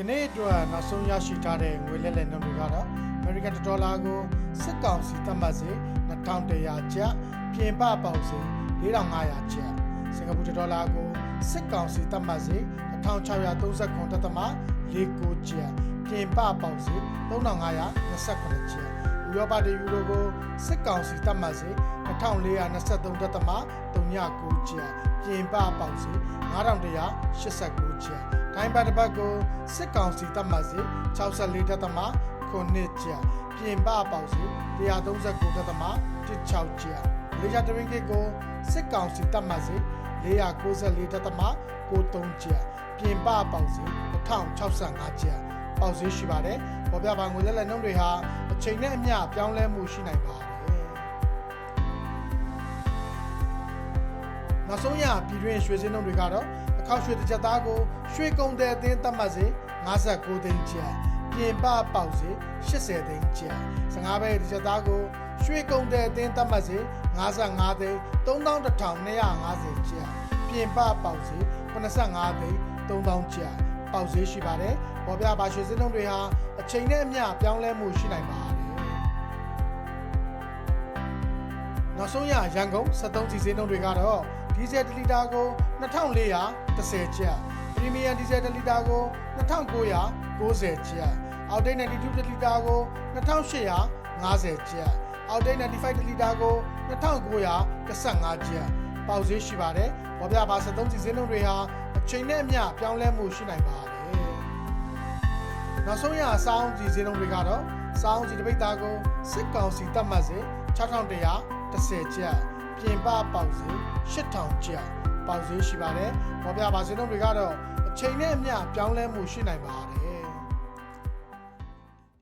ကနေ့အတွက်နောက်ဆုံးရရှိထားတဲ့ငွေလက်လက်နှုန်းတွေကတော့ American ဒေါ်လာကိုစစ်ကောင်စီသတ်မှတ်စေ2100ကျပ်ပြင်ပပေါက်စေ4500ကျပ်စင်ကာပူဒေါ်လာကိုစစ်ကောင်စီသတ်မှတ်စေ1639တက်သမ49ကျပ်ပြင်ပပေါက်စေ3528ကျပ်ဥရောပဒေယူရိုကိုစစ်ကောင်စီသတ်မှတ်စေ 1423တက်သမ39ကျပ်ပြင်ပပေါက်စေ9189ကျပ်တိုင်းပတ်တစ်ပတ်ကိုစစ်ကောင်စီတပ်မှတ်စီ64တက်သမခုနှစ်ကျပ်ပြင်ပပေါက်စီ139တက်သမ16ကျပ်လေယာတရင်းကစ်ကိုစစ်ကောင်စီတပ်မှတ်စီ494တက်သမ93ကျပ်ပြင်ပပေါက်စီ1065ကျပ်ပေါက်စီရှိပါတယ်ပေါ်ပြပါငွေလက်လက်နှုန်းတွေဟာအချိန်နဲ့အမျှပြောင်းလဲမှုရှိနိုင်ပါတယ် နောက်ဆုံးရပြည်တွင်းရွှေစင်းနှုန်းတွေကတော့အခောက်ရွှေတစ်ချက်သားကိုရွှေကုန်တဲ့အသင်းသတ်မှတ်စေ59သိန်းကျပ်ပြင်ပပေါက်စေ80သိန်းကျပ်15ဘဲတစ်ချက်သားကိုရွှေကုန်တဲ့အသင်းသတ်မှတ်စေ55သိန်း3250ကျပ်ပြင်ပပေါက်စေ85သိန်း3000ကျပ်ပေါက်စေရှိပါတယ်ပေါ်ပြပါရွှေစင်းနှုန်းတွေဟာအချိန်နဲ့အမျှပြောင်းလဲမှုရှိနိုင်ပါ နောက်ဆုံးရရန်ကုန်73စီစင်းနှုန်းတွေကတော့ဒီဇယ်1လီတာကို2410ကျပ်ပရီမီယံဒီဇယ်1လီတာကို2990ကျပ်အောက်တိတ်92လီတာကို2850ကျပ်အောက်တိတ်95လီတာကို2915ကျပ်ပေါက်ဈေးရှိပါတယ်။ဘောပြပါ73စီစင်းနှုန်းတွေဟာအချိန်နဲ့အမျှပြောင်းလဲမှုရှိနိုင်ပါတယ်။နောက်ဆုံးရအစောင်းကြီးဈေးနှုန်းတွေကတော့စောင်းကြီးတစ်ပိတ်သားကိုစစ်ကောင်စီတတ်မှတ်စေ 6110ကျပ်ပြင်ပပေါက်စေ8000ကျပ်ပေါက်ဈေးရှိပါတယ်။ပေါ်ပြပါဈေးနှုန်းတွေကတော့အချိန်နဲ့အမျှပြောင်းလဲမှုရှိနိုင်ပါတယ်